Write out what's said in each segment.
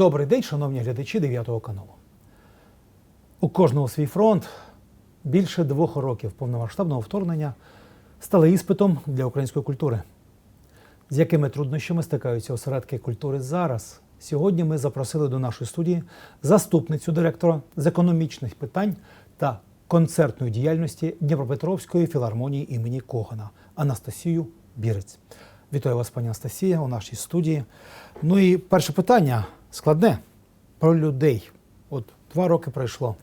Добрий день, шановні глядачі 9 каналу. У кожного свій фронт більше двох років повномасштабного вторгнення стали іспитом для української культури. З якими труднощами стикаються осередки культури зараз? Сьогодні ми запросили до нашої студії заступницю директора з економічних питань та концертної діяльності Дніпропетровської філармонії імені Когана Анастасію Бірець. Вітаю вас, пані Анастасія, у нашій студії. Ну і перше питання складне про людей. От два роки пройшло.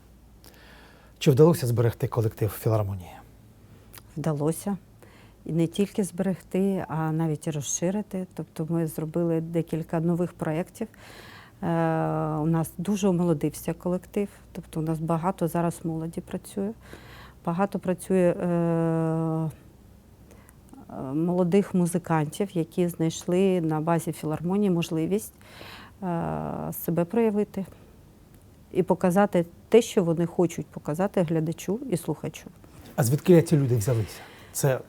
Чи вдалося зберегти колектив філармонії? Вдалося. І не тільки зберегти, а навіть і розширити. Тобто ми зробили декілька нових проєктів. Е, у нас дуже омолодився колектив, тобто у нас багато зараз молоді працює. Багато працює е, е, молодих музикантів, які знайшли на базі філармонії можливість себе проявити і показати те, що вони хочуть показати глядачу і слухачу. А звідки ці люди взялися? Це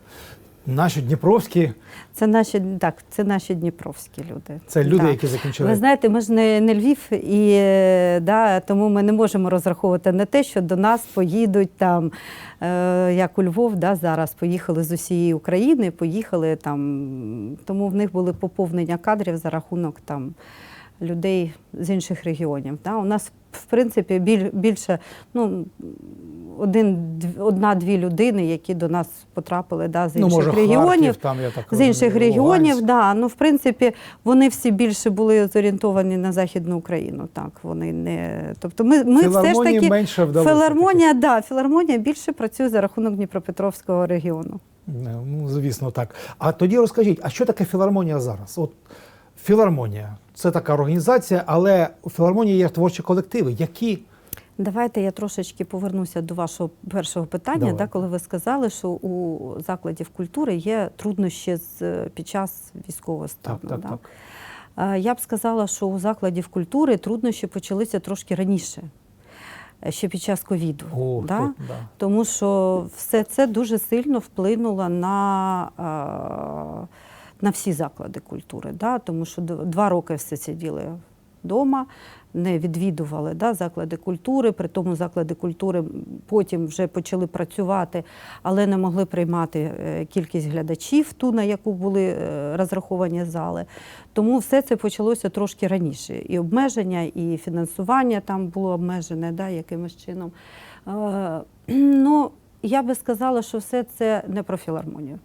наші дніпровські, Це наші так, це наші дніпровські люди. це люди, Так. які закінчили. Ви знаєте, ми ж не, не Львів, і е, да, тому ми не можемо розраховувати на те, що до нас поїдуть там, е, як у Львов, да, зараз поїхали з усієї України, поїхали там. Тому в них були поповнення кадрів за рахунок там людей з інших регіонів. Да. У нас, в принципі, біль, більше ну, один, дв- одна-дві людини, які до нас потрапили да, з ну, інших може, регіонів Харків, там, я так з інших розумію, регіонів, Луганськ. да. Ну, в принципі, вони всі більше були зорієнтовані на Західну Україну. Так, вони не. Тобто ми, ми все ж таки. менше вдалося. Філармонія, да, філармонія більше працює за рахунок Дніпропетровського регіону. Ну, звісно, так. А тоді розкажіть, а що таке філармонія зараз? От філармонія це така організація, але у філармонії є творчі колективи, які Давайте я трошечки повернуся до вашого першого питання, Давай. да, коли ви сказали, що у закладів культури є труднощі з, під час військового стану. так, так, да. так. Е, Я б сказала, що у закладів культури труднощі почалися трошки раніше, е, ще під час ковіду. Да? тут, да. Тому що все це дуже сильно вплинуло на, е, на всі заклади культури. Да? Тому що два роки все сиділи вдома, не відвідували да, заклади культури, при тому заклади культури потім вже почали працювати, але не могли приймати е, кількість глядачів, ту, на яку були е, розраховані зали. Тому все це почалося трошки раніше. І обмеження, і фінансування там було обмежене да, якимось чином. Е, Ну, я би сказала, що все це не про філармонію.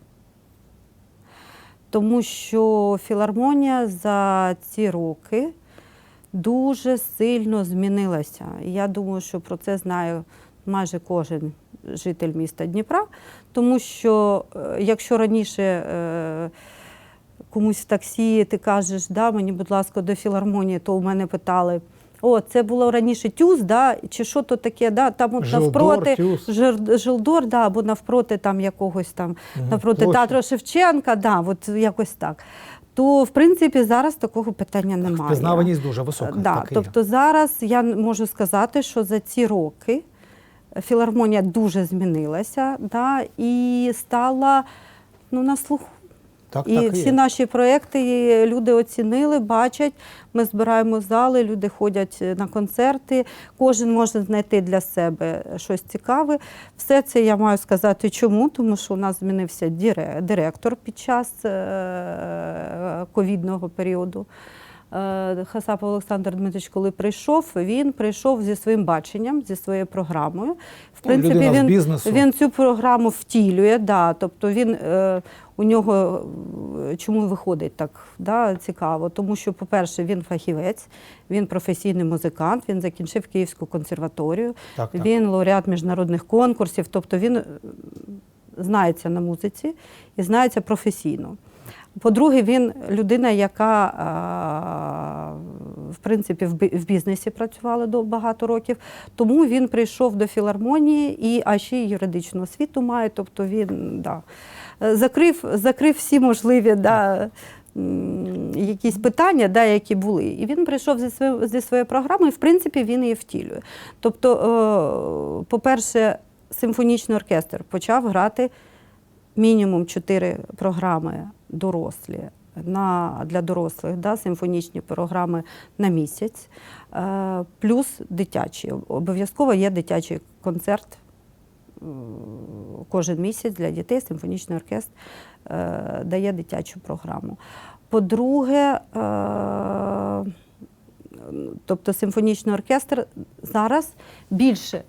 Тому що філармонія за ці роки дуже сильно змінилася. Я думаю, що про це знає майже кожен житель міста Дніпра, тому що е, якщо раніше е, комусь в таксі ти кажеш, да, мені, будь ласка, до філармонії, то у мене питали. О, це було раніше тюз, да? чи що то таке, да? там от Жилдор, навпроти Тюз. Жир- Жилдор, да, або навпроти там якогось там, Мгм, навпроти площа. театру Шевченка, да, от якось так. То, в принципі, зараз такого питання немає. Впізнаваність дуже висока. Да, так тобто зараз я можу сказати, що за ці роки філармонія дуже змінилася да, і стала ну, на слуху. Так, І так всі є. наші проекти люди оцінили, бачать. Ми збираємо зали, люди ходять на концерти. Кожен може знайти для себе щось цікаве. Все це я маю сказати, чому? Тому що у нас змінився директор під час е, ковідного періоду. Е, Хасапов Олександр Дмитрович, коли прийшов, він прийшов зі своїм баченням, зі своєю програмою. В Ну, з він, він цю програму втілює, да, тобто він е, у нього е, чому виходить так да, цікаво? Тому що, по-перше, він фахівець, він професійний музикант, він закінчив Київську консерваторію, Так, так. він лауреат міжнародних конкурсів, тобто він знається на музиці і знається професійно. По-друге, він людина, яка в принципі в бізнесі працювала до багато років. Тому він прийшов до філармонії і а ще й юридичну освіту має. Тобто він да, е, закрив, закрив всі можливі да, якісь питання, да, які були. І він прийшов зі своєю зі своєю програмою, і в принципі він її втілює. Тобто, е, по-перше, симфонічний оркестр почав грати мінімум чотири програми дорослі на, для дорослих, да, симфонічні програми на місяць, е, плюс дитячі. Обов'язково є дитячий концерт е, кожен місяць для дітей. Симфонічний оркестр е, дає дитячу програму. По-друге, тобто симфонічний оркестр зараз більше,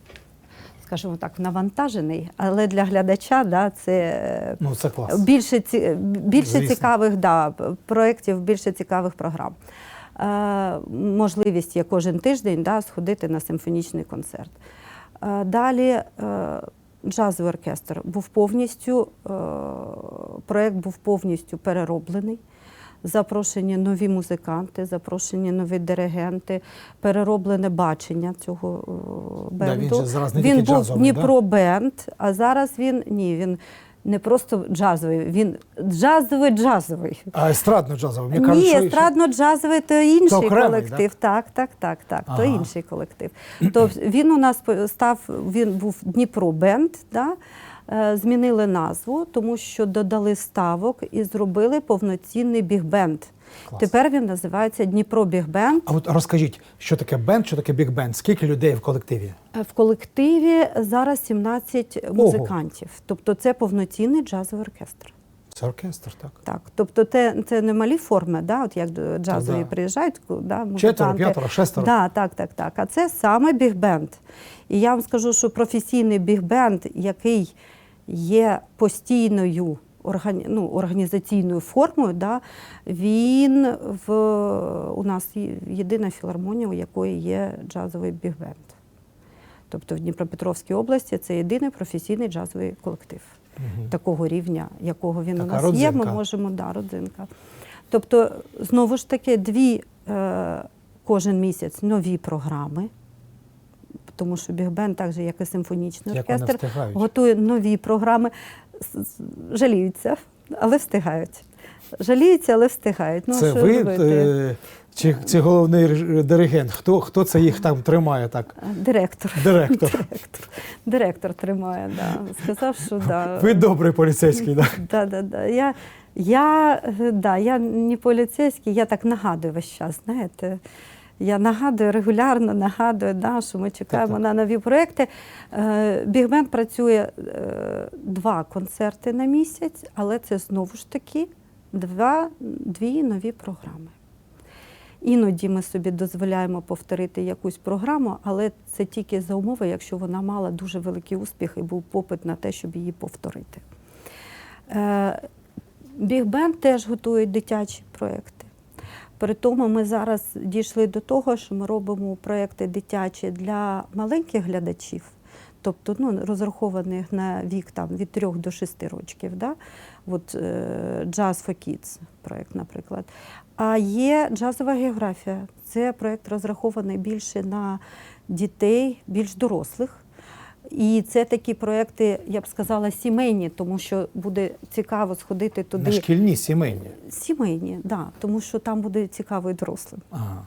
скажімо так, навантажений, але для глядача да, це е, Ну, це клас. більше, більше Звісно. цікавих да, проєктів, більше цікавих програм. Е, можливість є кожен тиждень да, сходити на симфонічний концерт. Е, далі е, джазовий оркестр був повністю, е, проєкт був повністю перероблений. Запрошені нові музиканти, запрошені нові диригенти, перероблене бачення цього бенду. Да, він же зараз не він був джазовий, да? Дніпро бенд, а зараз він ні, він не просто джазовий, він джазовий джазовий. А естрадно-джазовий, мені кажуть, Ні, естрадно-джазовий то інший окремий, колектив. Так, так, так, так. Ага. То інший колектив. То він у нас став, він був Дніпро бенд, да? е, змінили назву, тому що додали ставок і зробили повноцінний біг-бенд. Клас. Тепер він називається Дніпро біг-бенд. А от розкажіть, що таке бенд, що таке біг-бенд? Скільки людей в колективі? Е, В колективі зараз 17 музикантів. Тобто це повноцінний джазовий оркестр. Це оркестр, так? Так, тобто це, це не малі форми, да, от як до- джазові да. приїжджають, да, музиканти. Четверо, п'ятеро, шестеро. Да, так, так, так. А це саме біг-бенд. І я вам скажу, що професійний біг-бенд, який є постійною органі... ну, організаційною формою, да, він в... у нас єдина філармонія, у якої є джазовий біг-бенд. Тобто в Дніпропетровській області це єдиний професійний джазовий колектив Мгм. такого рівня, якого він Така у нас є, ми можемо, да, родзинка. Тобто, знову ж таки, дві е, кожен місяць нові програми, тому що бігбенд, так же, як і симфонічний Як оркестр, готує нові програми, жаліються, але встигають. Жаліються, але встигають. Ну, це що ви робити? е, чи, чи головний диригент? Хто, хто це їх там тримає так? Директор. Директор. Директор, Директор тримає, да. сказав, що да. Ви добрий поліцейський, так? Да, да, да. Я, я, е, да, я не поліцейський, я так нагадую весь час, знаєте. Я нагадую регулярно, нагадую, да, що ми чекаємо Так-так. на нові проекти. Е, Бігбенд працює е, два концерти на місяць, але це знову ж таки два, дві нові програми. Іноді ми собі дозволяємо повторити якусь програму, але це тільки за умови, якщо вона мала дуже великий успіх і був попит на те, щоб її повторити. Е, Бігбенд теж готує дитячі проекти. При тому ми зараз дійшли до того, що ми робимо проекти дитячі для маленьких глядачів, тобто ну, розрахованих на вік там, від 3 до 6 років. Да? От, е, Jazz for Kids проект, наприклад. А є джазова географія. Це проект розрахований більше на дітей, більш дорослих. І це такі проекти, я б сказала, сімейні, тому що буде цікаво сходити туди. Не шкільні, сімейні. Сімейні, да, тому що там буде цікаво і дорослим. Ага.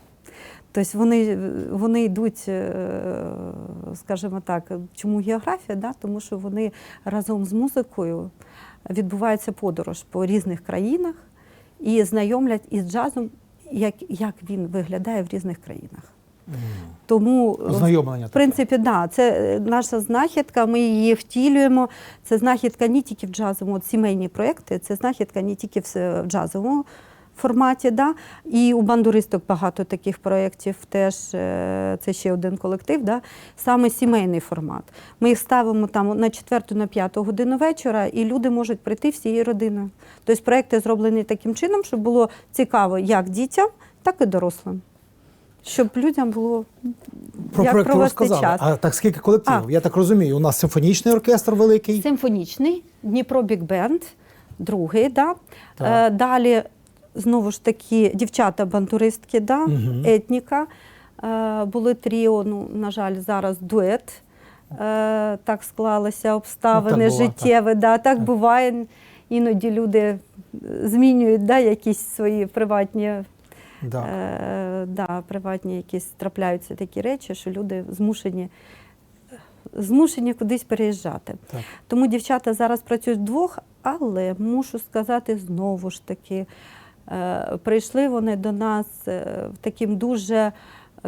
Тобто вони, вони йдуть, е, скажімо так, чому географія? Да? Тому що вони разом з музикою відбувається подорож по різних країнах і знайомлять із джазом, як, як він виглядає в різних країнах. Тому Ознайомлення в принципі, да, це е, наша знахідка. Ми її втілюємо. Це знахідка не тільки в джазовому, от сімейні проекти, це знахідка не тільки в джазовому форматі. Да? І у бандуристок багато таких проєктів теж е, це ще один колектив, да? саме сімейний формат. Ми їх ставимо там на четверту, на п'яту годину вечора, і люди можуть прийти всією родиною. Тобто проекти зроблені таким чином, щоб було цікаво як дітям, так і дорослим. Щоб людям було Про як проект провести розказали. час. А так скільки колективів? А. Я так розумію, у нас симфонічний оркестр великий. Симфонічний, Дніпро Біг Бенд, другий, да. Так. Е, далі знову ж таки дівчата-бандуристки, да, Мгм. етніка. Е, були тріо, ну, на жаль, зараз дует. Е, так склалися обставини Ну, так життєві. Да, так Так. буває. Іноді люди змінюють да, якісь свої приватні Да. Е, да, приватні якісь трапляються такі речі, що люди змушені, змушені кудись переїжджати. Так. Тому дівчата зараз працюють вдвох, але мушу сказати знову ж таки, Е, Прийшли вони до нас е, таким дуже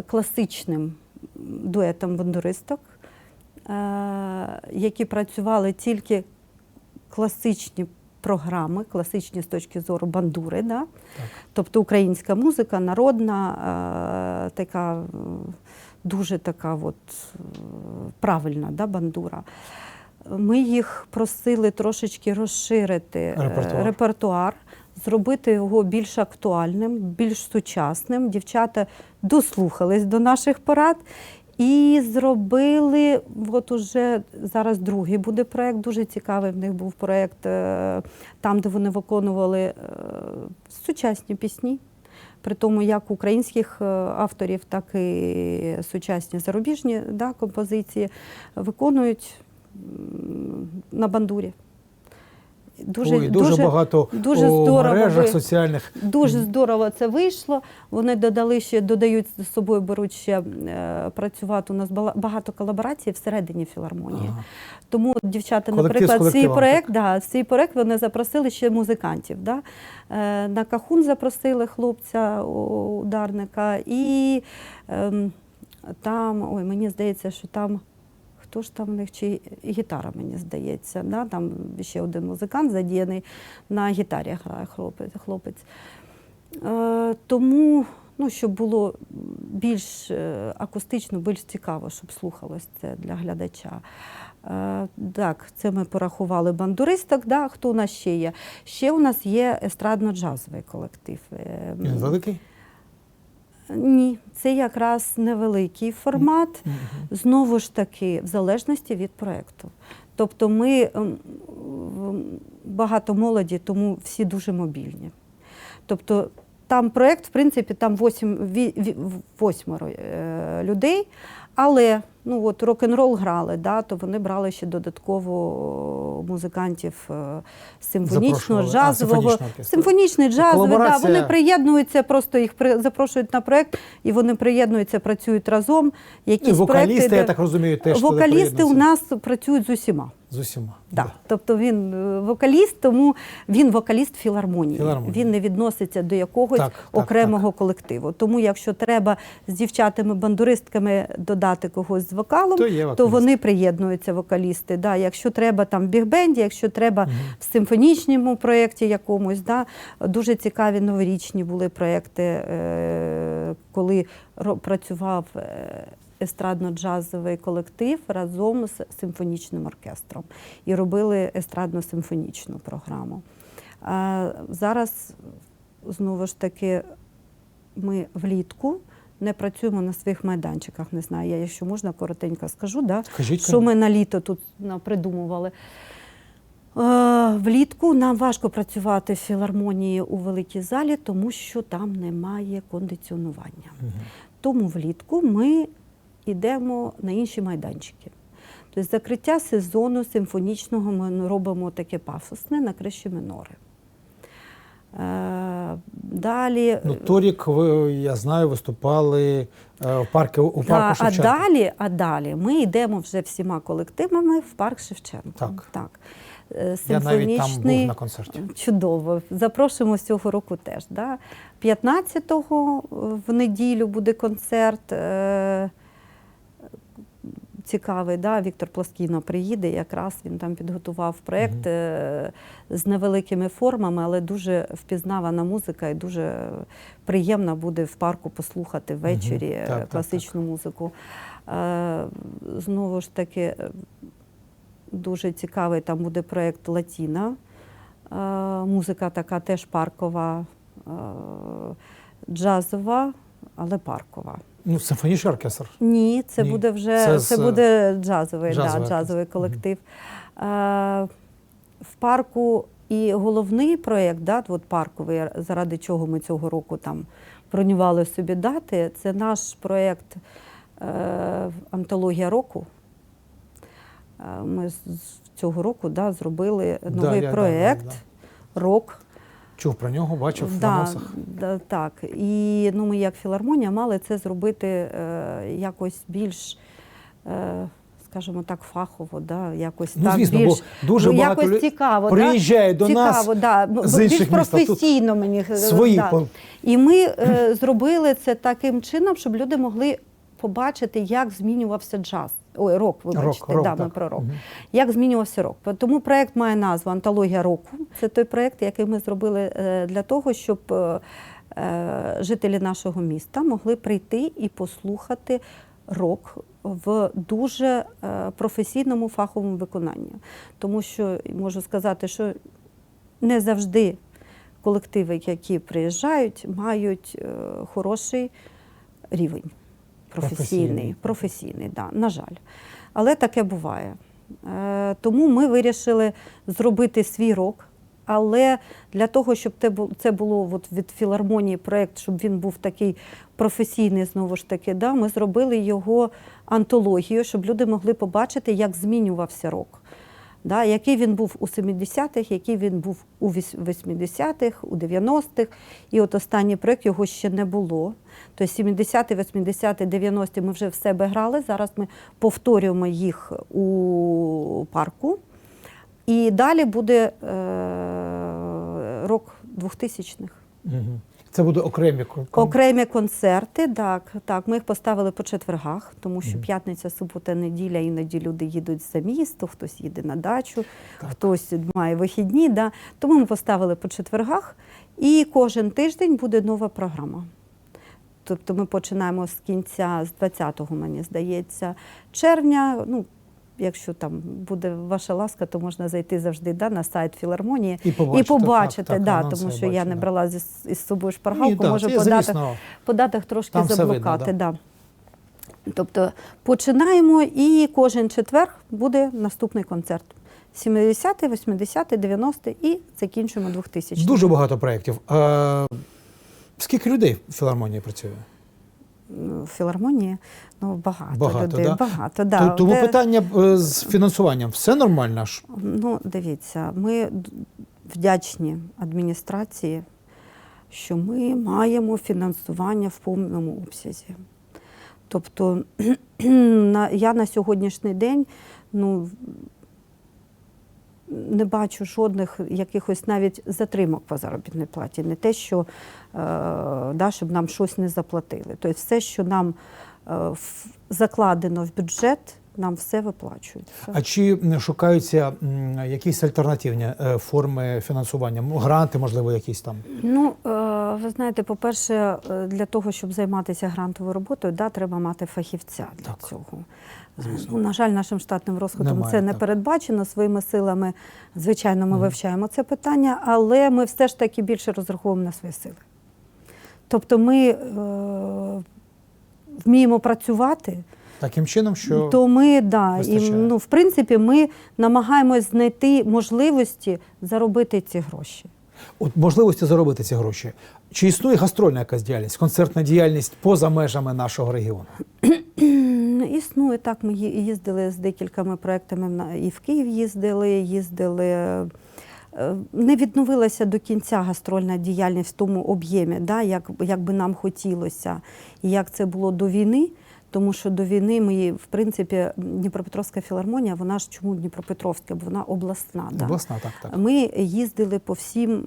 класичним дуетом бандуристок, е, які працювали тільки класичні програми, класичні з точки зору бандури. Да? Так. Тобто українська музика, народна, е, така дуже така от, е, правильна да, бандура. Ми їх просили трошечки розширити е, Репертуар. репертуар, зробити його більш актуальним, більш сучасним. Дівчата дослухались до наших порад. І зробили, от уже зараз другий буде проєкт, дуже цікавий. В них був проєкт е, там, де вони виконували е, сучасні пісні, при тому як українських е, авторів, так і сучасні зарубіжні да, композиції виконують на бандурі. Дуже, Ой, дуже, багато дуже у здорово мережах ви- соціальних. Дуже здорово це вийшло. Вони додали ще, додають з собою, беруть ще е, працювати. У нас багато колаборацій всередині філармонії. Ага. Тому дівчата, Колектив наприклад, цей проект, да, цей проект вони запросили ще музикантів. Да? Е, на Кахун запросили хлопця ударника, і ем, там, ой, мені здається, що там. Хто ж там в них чи гітара, мені здається. Да? Там ще один музикант задіяний на гітарі грає хлопець. Е, тому, ну, щоб було більш е, акустично, більш цікаво, щоб слухалось це для глядача. Е, так, це ми порахували бандуристок. Да? Хто у нас ще є? Ще у нас є естрадно-джазовий колектив. Е, великий? Ні, це якраз невеликий формат. Знову ж таки, в залежності від проєкту. Тобто ми ем, багато молоді, тому всі дуже мобільні. Тобто там проєкт, в принципі, там восім, ві- ві- восьмеро е, людей, але ну, от, рок-н-рол грали, да, то вони брали ще додатково музикантів е, симфонічного, джазового, А, симфонічний джазовий, да, вони приєднуються, просто їх при- запрошують на проєкт, і вони приєднуються, працюють разом. І вокалісти, проекти, я так розумію, теж Вокалісти у нас працюють з усіма. З усіма. Да. Тобто він е, вокаліст, тому він вокаліст філармонії. Філармонії. Він не відноситься до якогось Так, так, окремого колективу. Тому, якщо треба з дівчатами-бандуристками додати когось з вокалом, То є то вони приєднуються вокалісти. Да. Якщо треба там в бігбенді, якщо треба в симфонічному проєкті якомусь, да. дуже цікаві новорічні були проєкти, е, коли працював. Естрадно-джазовий колектив разом з симфонічним оркестром і робили естрадно-симфонічну програму. А зараз знову ж таки ми влітку не працюємо на своїх майданчиках. Не знаю, я, якщо можна, коротенько скажу, да? Скажіть, що ми на літо тут придумували. Е, Влітку нам важко працювати в філармонії у великій залі, тому що там немає кондиціонування. Мгм. Тому влітку ми йдемо на інші майданчики. Тобто закриття сезону симфонічного ми робимо таке пафосне на криші минори. Е, Далі, Ну, торік, ви, я знаю, виступали е, в парку, у парку а Шевченка. далі, а далі ми йдемо вже всіма колективами в парк Шевченка. Так. так. Е, Я навіть там був Симфонічний на концерті. Чудово. Запрошуємо цього року теж. Да? 15-го в неділю буде концерт. Цікавий, да? Віктор Плоскіно приїде, якраз він там підготував проєкт е, з невеликими формами, але дуже впізнавана музика і дуже приємно буде в парку послухати ввечері Мгм. е, Так, так, класичну музику. Е, Знову ж таки, дуже цікавий там буде проєкт Латіна. Музика така теж паркова, джазова, але паркова. Ну, симфонічний оркестр. Ні, це Ні, буде вже це це, з- буде джазовий, джазовий да, джазовий колектив. Е, в парку і головний проєкт, да, от парковий, заради чого ми цього року там бронювали собі дати, це наш проєкт е, антологія року. Е, Ми з- цього року да, зробили Да, новий да, проєкт да, рок. Чув про нього, бачив в Да, анонсах. да, так. І ну, ми як філармонія мали це зробити е, якось більш, е, скажімо так, фахово, да, якось Ну, так звісно, більш бо дуже ну, багато якось цікаво, приїжджає да? до нас да. з більш інших тут професійно мені е, свої да. І ми е, зробили це таким чином, щоб люди могли побачити, як змінювався джаз. Ой, рок, вибачте, рок, да, ми так. про рок. Мгм. Як змінювався рок? Тому проект має назву Антологія року. Це той проект, який ми зробили е, для того, щоб е, е, жителі нашого міста могли прийти і послухати рок в дуже професійному фаховому виконанні. Тому що можу сказати, що не завжди колективи, які приїжджають, мають хороший рівень професійний. Професійний. Да, на жаль. Але таке буває. Е, Тому ми вирішили зробити свій рок. Але для того, щоб це було от від філармонії проєкт, щоб він був такий професійний, знову ж таки, да, ми зробили його антологію, щоб люди могли побачити, як змінювався рок. Да, який він був у 70-х, який він був у 80-х, у 90-х. І от останній проєкт його ще не було. Тобто 70-ті, 80-ті, 90-ті ми вже в себе грали. Зараз ми повторюємо їх у парку. І далі буде е, рок 2000-х. Мгм. Це буде окремі кон- Окремі концерти, так, так. Ми їх поставили по четвергах, тому що п'ятниця, субота, неділя, іноді люди їдуть за місто, хтось їде на дачу, хтось має вихідні. Да. Тому ми поставили по четвергах, і кожен тиждень буде нова програма. Тобто ми починаємо з кінця, з 20-го, мені здається, червня. Ну, якщо там буде ваша ласка, то можна зайти завжди да, на сайт філармонії І побачити, і побачити так, так, да, тому що я не брала зі, із собою шпаргалку, Ні, да, можу це, по датах, по датах трошки Там все видно, заблукати. да. Тобто починаємо і кожен четвер буде наступний концерт. 70-й, 80-й, 90-й і закінчуємо 2000 Дуже багато проєктів. Е, скільки людей в філармонії працює? В філармонії. Ну, багато, Багато, людей. да? Багато, да. Тому Де- питання е, з фінансуванням все нормально ж? Ну, дивіться, ми вдячні адміністрації, що ми маємо фінансування в повному обсязі. Тобто я на сьогоднішній день ну, не бачу жодних якихось навіть затримок по заробітній платі. Не те, що е, да, щоб нам щось не заплатили. Тобто все, що нам е, закладено в бюджет, нам все виплачується. А чи шукаються якісь альтернативні е, форми фінансування? Гранти, можливо, якісь там? Ну, ви знаєте, по-перше, для того, щоб займатися грантовою роботою, да, треба мати фахівця для Так. цього. Ну, на жаль, нашим штатним розходом Немає, це не так. передбачено своїми силами. Звичайно, ми Мгм. вивчаємо це питання, але ми все ж таки більше розраховуємо на свої сили. Тобто ми е, вміємо працювати, Таким чином, що то ми да, і, ну, в принципі, ми намагаємось знайти можливості заробити ці гроші. От можливості заробити ці гроші. Чи існує гастрольна якась діяльність, концертна діяльність поза межами нашого регіону? Існує так. Ми їздили з декількома проектами і в Київ їздили, їздили. е, Не відновилася до кінця гастрольна діяльність в тому об'ємі, да, як, як би нам хотілося, і як це було до війни. Тому що до війни ми, в принципі, Дніпропетровська філармонія, вона ж чому Дніпропетровська, бо вона обласна. Да? Обласна, так, так. Ми їздили по всім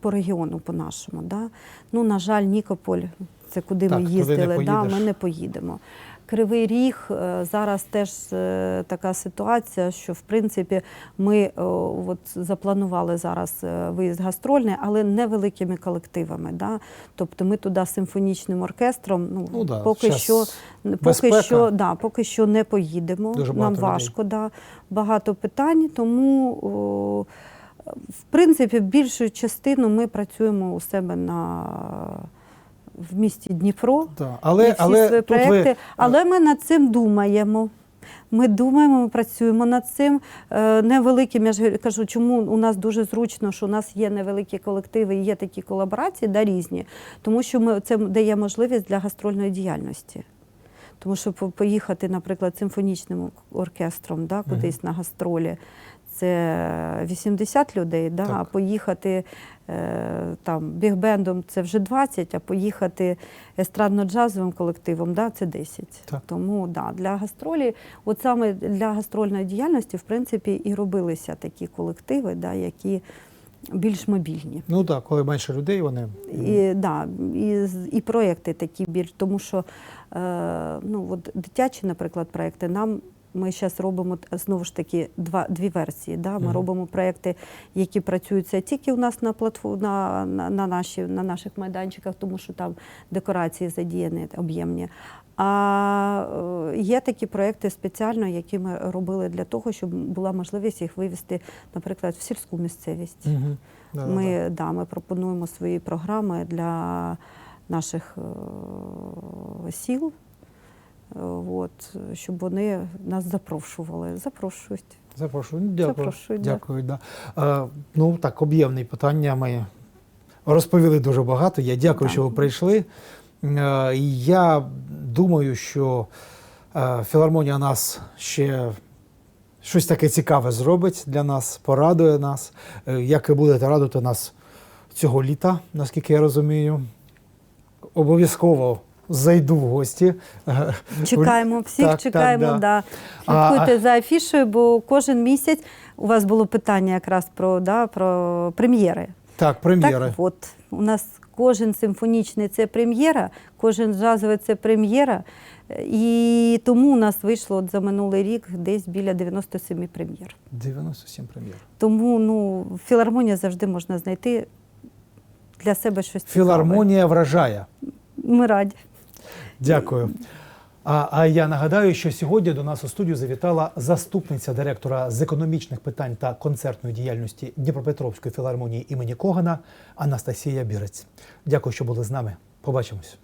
по регіону, по нашому. Да? Ну, на жаль, Нікополь, це куди Так, ми туди не їздили, да, ми не поїдемо. Кривий Ріг е, зараз теж е, така ситуація, що в принципі ми от, запланували зараз е, виїзд гастрольний, але невеликими колективами. Да? Тобто ми туди симфонічним оркестром, ну, Ну да, поки що поки що, да, поки що не поїдемо. Дуже Нам людей. важко, да, багато питань, тому о, в принципі більшу частину ми працюємо у себе на в місті Дніпро. Да. Але, всі але свої проекти, ви але ми над цим думаємо. Ми думаємо, ми працюємо над цим Е, невеликим. Я ж кажу, чому у нас дуже зручно, що у нас є невеликі колективи, і є такі колаборації, да, різні, тому що ми це дає можливість для гастрольної діяльності. Тому що поїхати, наприклад, симфонічним оркестром да, кудись на гастролі, це 80 людей, да? Так. а поїхати там бігбендом це вже 20, а поїхати естрадно-джазовим колективом да, це 10. Так. Тому да, для гастролі, от саме для гастрольної діяльності, в принципі, і робилися такі колективи, да, які більш мобільні. Ну так, коли менше людей, вони І, да, і, і проекти такі більш, тому що е, ну, от дитячі, наприклад, проекти нам. Ми зараз робимо знову ж таки два дві версії. Да? Ми Мгм. робимо проекти, які працюються тільки у нас на платформ, на, на, на, наші, на наших майданчиках, тому що там декорації задіяні об'ємні. А е, є такі проекти спеціально, які ми робили для того, щоб була можливість їх вивести, наприклад, в сільську місцевість. Да, да, Ми, да, ми пропонуємо свої програми для наших е, сіл, е, от, щоб вони нас запрошували. Запрошують. Запрошую. Ну, Дякую. Запрошую. Дякую, да. Е, ну так, об'ємні питання. Ми розповіли дуже багато. Я дякую, Да. що ви прийшли. Е, я думаю, що е, філармонія нас ще щось таке цікаве зробить для нас, порадує нас. Е, як і будете радувати нас цього літа, наскільки я розумію. Обов'язково зайду в гості. Чекаємо всіх, Так, так, чекаємо. да. да. А- Слідкуйте за афішою, бо кожен місяць у вас було питання якраз про, да, про прем'єри. Так, прем'єри. Так от, у нас кожен симфонічний це прем'єра, кожен джазовий це прем'єра. І тому у нас вийшло от за минулий рік десь біля 97 прем'єр. 97 прем'єр. Тому ну, філармонія завжди можна знайти для себе щось цікаве. Філармонія вражає. Ми раді. Дякую. А, а я нагадаю, що сьогодні до нас у студію завітала заступниця директора з економічних питань та концертної діяльності Дніпропетровської філармонії імені Когана Анастасія Бірець. Дякую, що були з нами. Побачимось.